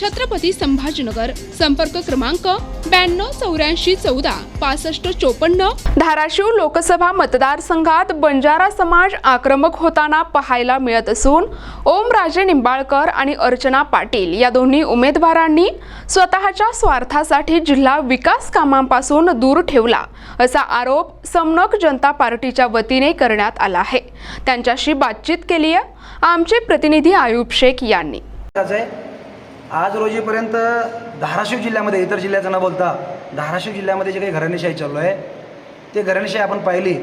छत्रपती संभाजीनगर. संपर्क क्रमांक ब्याण्णव चौऱ्याऐंशी चौदा पासष्ट चोपन्न. धाराशिव लोकसभा मतदारसंघात बंजारा समाज आक्रमक होताना पाहायला मिळत असून ओमराजे निंबाळकर आणि अर्चना पाटील या दोन्ही उमेदवारांनी स्वतःच्या स्वार्थासाठी जिल्हा विकास कामांपासून दूर ठेवला असा आरोप समनक जनता पार्टीच्या वतीने करण्यात आला आहे. त्यांच्याशी बातचीत केली आहे आमचे प्रतिनिधी आयुब शेख यांनी. आज रोजीपर्यंत धाराशिव जिल्ह्यामध्ये इतर जिल्ह्याचं न बोलता धाराशिव जिल्ह्यामध्ये जे काही घराणेशाही चालू आहे ते घराणेशाही आपण पाहिली.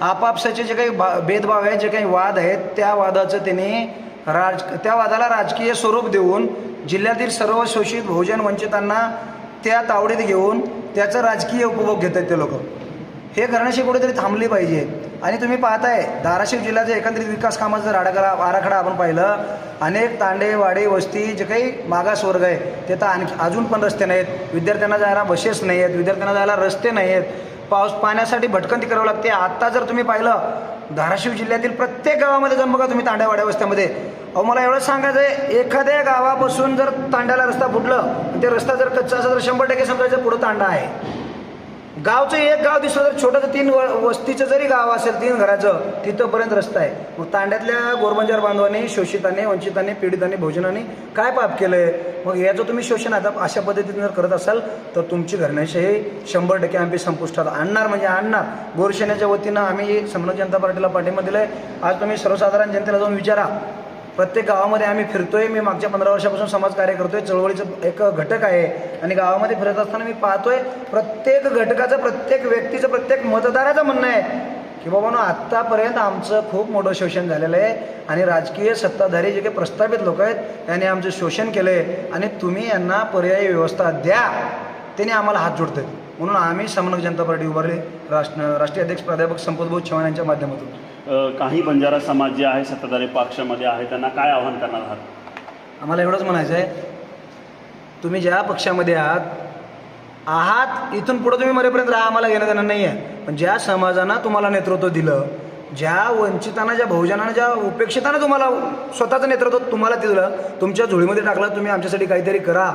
आपापसाचे जे काही बा भेदभाव आहेत जे काही वाद आहेत त्या वादाचं त्यांनी राज त्या वादाला राजकीय स्वरूप देऊन जिल्ह्यातील सर्व शोषित बहुजन वंचितांना त्या तावडीत घेऊन त्याचं राजकीय उपभोग घेत आहेत ते लोक. हे घराण्याशी कुठेतरी थांबली पाहिजे. आणि तुम्ही पाहताय धाराशिव जिल्ह्याचा एकंदरीत विकास कामाचा जर आराखडा आराखडा आपण पाहिलं. अनेक तांडे वाडे वस्ती जे काही मागास वर्ग आहे ते तर आणखी अजून पण रस्ते नाहीत विद्यार्थ्यांना जायला बसेस नाही आहेत विद्यार्थ्यांना जायला रस्ते नाही आहेत पाऊस पाण्यासाठी भटकंती करावं लागते. आत्ता जर तुम्ही पाहिलं धाराशिव जिल्ह्यातील प्रत्येक गावामध्ये जाऊन बघा तुम्ही तांड्या वाड्या वस्त्यामध्ये. अहो मला एवढं सांगायचं आहे एखाद्या गावापासून जर तांड्याला रस्ता फुटलं ते रस्ता जर कच्चा असेल तर शंभर टक्के समजायचं पुढं तांडा आहे. गावचं एक गाव दिसलं तर छोटंसं तीन व वस्तीचं जरी गाव असेल तीन घराचं तिथंपर्यंत रस्ता आहे. मग तांड्यातल्या गोरबंजार बांधवांनी शोषितांनी वंचितांनी पीडितांनी भोजनांनी काय पाप केलं आहे मग याचं तुम्ही शोषण आता अशा पद्धतीने जर करत असाल तर तुमची घरण्याशाही शंभर टक्के आम्ही संपुष्टात आणणार. म्हणजे आणणार. गोरसेनेच्या वतीनं आम्ही समन्वय जनता पार्टीला पाठिंबा दिला आहे आज तुम्ही सर्वसाधारण जनतेला जाऊन विचारा. प्रत्येक गावामध्ये आम्ही फिरतोय. मी मागच्या पंधरा वर्षापासून समाज कार्य करतोय. चळवळीचं एक घटक आहे. आणि गावामध्ये फिरत असताना मी पाहतोय प्रत्येक घटकाचं प्रत्येक व्यक्तीचं प्रत्येक मतदाराचं म्हणणं आहे की बाबांनो आत्तापर्यंत आमचं खूप मोठं शोषण झालेलं आहे. आणि राजकीय सत्ताधारी जे काही प्रस्थापित लोक आहेत यांनी आमचं शोषण केलं आहे आणि तुम्ही यांना पर्यायी व्यवस्था द्या. त्यांनी आम्हाला हात जोडतात म्हणून आम्ही समन्वय जनता पार्टी उभारली. राष्ट्र राष्ट्रीय अध्यक्ष प्राध्यापक संपतभाऊ चव्हाण यांच्या माध्यमातून. काही बंजारा समाज जे आहे सत्ताधारी पक्षामध्ये आहे त्यांना काय आव्हान करणार आहात? आम्हाला एवढंच म्हणायचं आहे तुम्ही ज्या पक्षामध्ये आहात आहात इथून पुढं तुम्ही मरेपर्यंत राहा आम्हाला घेणं देणं नाही आहे पण ज्या समाजानं तुम्हाला नेतृत्व दिलं ज्या वंचितांना ज्या बहुजनानं ज्या उपेक्षितांना तुम्हाला स्वतःचं नेतृत्व तुम्हाला दिलं तुमच्या झोळीमध्ये टाकलं तुम्ही आमच्यासाठी काहीतरी करा.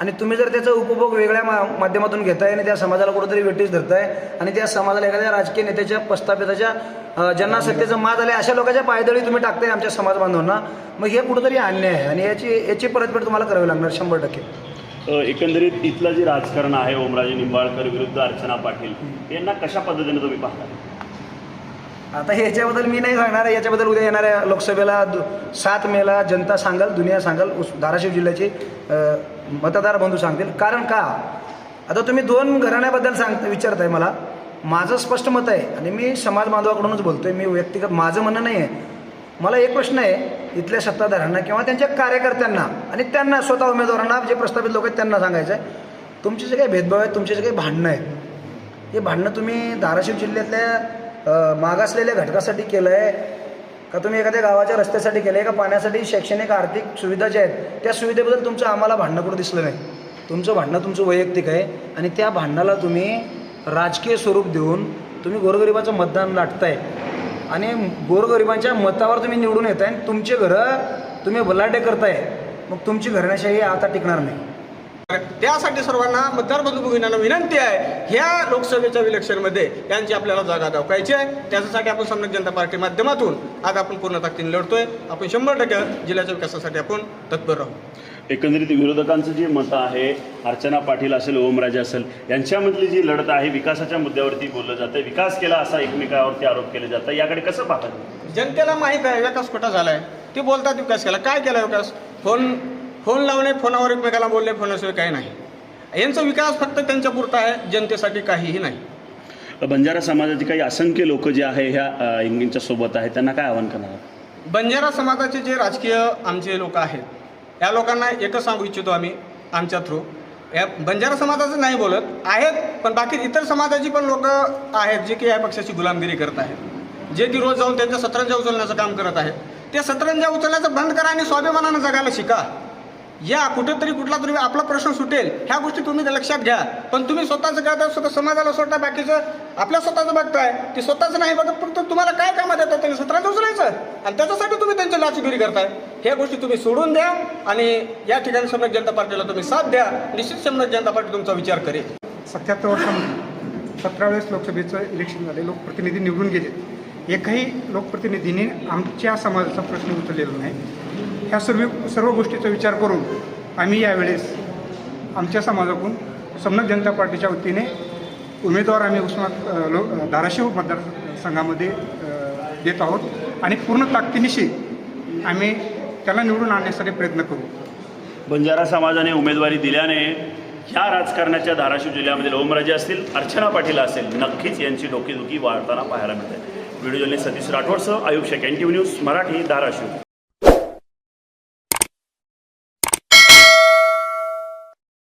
आणि तुम्ही जर त्याचा उपभोग वेगळ्या मा माध्यमातून घेताय आणि त्या समाजाला कुठंतरी वेटीस धरताय आणि त्या समाजाला एखाद्या राजकीय नेत्याच्या प्रस्थापिताच्या ज्यांना सत्तेचं माज आले अशा लोकांच्या पायदळी तुम्ही टाकताय आमच्या समाज बांधवांना मग हे कुठंतरी अन्याय आहे आणि याची याची परतफेड तुम्हाला करावी लागणार शंभर टक्के. एकंदरीत इथलं जे राजकारण आहे ओमराजे निंबाळकर विरुद्ध अर्चना पाटील यांना कशा पद्धतीने तुम्ही पाहता? आता याच्याबद्दल मी नाही सांगणार याच्याबद्दल उद्या येणाऱ्या लोकसभेला सात मेला जनता सांगाल दुनिया सांगाल उस धाराशिव जिल्ह्याचे मतदार बंधू सांगतील. कारण का? आता तुम्ही दोन घराण्याबद्दल सांग विचारताय मला. माझं स्पष्ट मत आहे आणि मी समाज बांधवाकडूनच बोलतोय. मी व्यक्तिगत माझं म्हणणं नाही आहे. मला एक प्रश्न आहे इथल्या सत्ताधाऱ्यांना किंवा त्यांच्या कार्यकर्त्यांना आणि त्यांना स्वतः उमेदवारांना जे प्रस्थापित लोक आहेत त्यांना सांगायचं आहे तुमचे जे काही भेदभाव आहेत तुमचे जे काही भांडणं आहेत हे भांडणं तुम्ही धाराशिव जिल्ह्यातल्या मागासलेल्या घटकासाठी केलं आहे का तुम्ही एखाद्या गावाच्या रस्त्यासाठी केले आहे का? पाण्यासाठी शैक्षणिक आर्थिक सुविधा ज्या आहेत त्या सुविधेबद्दल तुमचं आम्हाला भांडणं कुठं दिसलं नाही? तुमचं भांडणं तुमचं वैयक्तिक आहे आणि त्या भांडणाला तुम्ही राजकीय स्वरूप देऊन तुम्ही गोरगरिबाचं मतदान लाटताय. आणि गोरगरिबांच्या मतावर तुम्ही निवडून येताय आणि तुमचे घरं तुम्ही बलाढ्य करताय. मग तुमची घराण्याशाही आता टिकणार नाही. त्यासाठी सर्वांना मतदार बंधू भगिनींना विनंती आहे ह्या लोकसभेच्या इलेक्शनमध्ये यांची आपल्याला जागा दाखवायची आहे. त्याच्यासाठी आपण समन्वय जनता पार्टी माध्यमातून आज आपण पूर्ण ताकदीने लढतोय. आपण शंभर टक्के जिल्ह्याच्या विकासासाठी आपण तत्पर राहू. एकंदरीत विरोधकांचं जे मत आहे अर्चना पाटील असेल ओमराजे असेल यांच्यामधली जी लढत आहे विकासाच्या मुद्द्यावरती बोललं जातं विकास केला असा एकमेकावरती आरोप केले जातात याकडे कसं पाहतात जनतेला माहीत आहे विकास कुठं झाला आहे ते बोलतात विकास केला. काय केला विकास? फोन फोन लावणे फोनावर एकमेकाला बोलणे फोनाशिवाय काही नाही. यांचा विकास फक्त त्यांच्या पुरता आहे जनतेसाठी काहीही नाही. बंजारा समाजाचे काही असंख्य लोक जे आहे ह्या इंगिंच्या सोबत आहेत त्यांना काय आवाहन करणार बंजारा समाजाचे जे राजकीय आमचे लोक आहेत या लोकांना एकच सांगू इच्छितो आम्ही आमच्या थ्रू. या बंजारा समाजाचं नाही बोलत आहेत पण बाकी इतर समाजाची पण लोक आहेत जे की या पक्षाची गुलामगिरी करत आहेत. जे की रोज जाऊन त्यांच्या सतरंजा उचलण्याचं काम करत आहेत. ते सतरंजा उचलण्याचं बंद करा आणि स्वाभिमानानं जगायला शिका. या कुठेतरी कुठला तरी आपला प्रश्न सुटेल ह्या गोष्टी तुम्ही लक्षात घ्या. पण तुम्ही स्वतःचं करता स्वतः समाजाला सोडता बाकीचं आपल्या स्वतःचं बघताय. ते स्वतःचं नाही बघत फक्त तुम्हाला काय कामात येतं? त्यांनी सतरांचं उचलायचं. आणि त्याच्यासाठी तुम्ही त्यांची लाचगिरी करताय. ह्या गोष्टी तुम्ही सोडून द्या आणि या ठिकाणी सम्यक जनता पार्टीला तुम्ही साथ द्या. निश्चित सम्यक जनता पार्टी तुमचा विचार करेल. सत्याहत्तर वर्षामध्ये सतरा वेळेस लोकसभेचं इलेक्शन झाले. लोकप्रतिनिधी निवडून गेले. एकही लोकप्रतिनिधीने आमच्या समाजाचा प्रश्न उचललेला नाही. ह्या सर्व सर्व गोष्टीचा विचार करून आम्ही यावेळेस आमच्या समाजाकडून समनक जनता पार्टीच्या वतीने उमेदवार आम्ही उस्मात लो धाराशिव मतदारसंघामध्ये देत आहोत आणि पूर्ण ताकदीनिशी आम्ही त्याला निवडून आणण्यासाठी प्रयत्न करू. बंजारा समाजाने उमेदवारी दिल्याने ह्या राजकारणाच्या धाराशिव जिल्ह्यामधील ओमराजे असतील अर्चना पाटील असेल नक्कीच यांची डोकेदुखी वाढताना पाहायला मिळते. Video journalist Satish राठोडसह Ayush Shaikh N T news Marathi Dharashiv.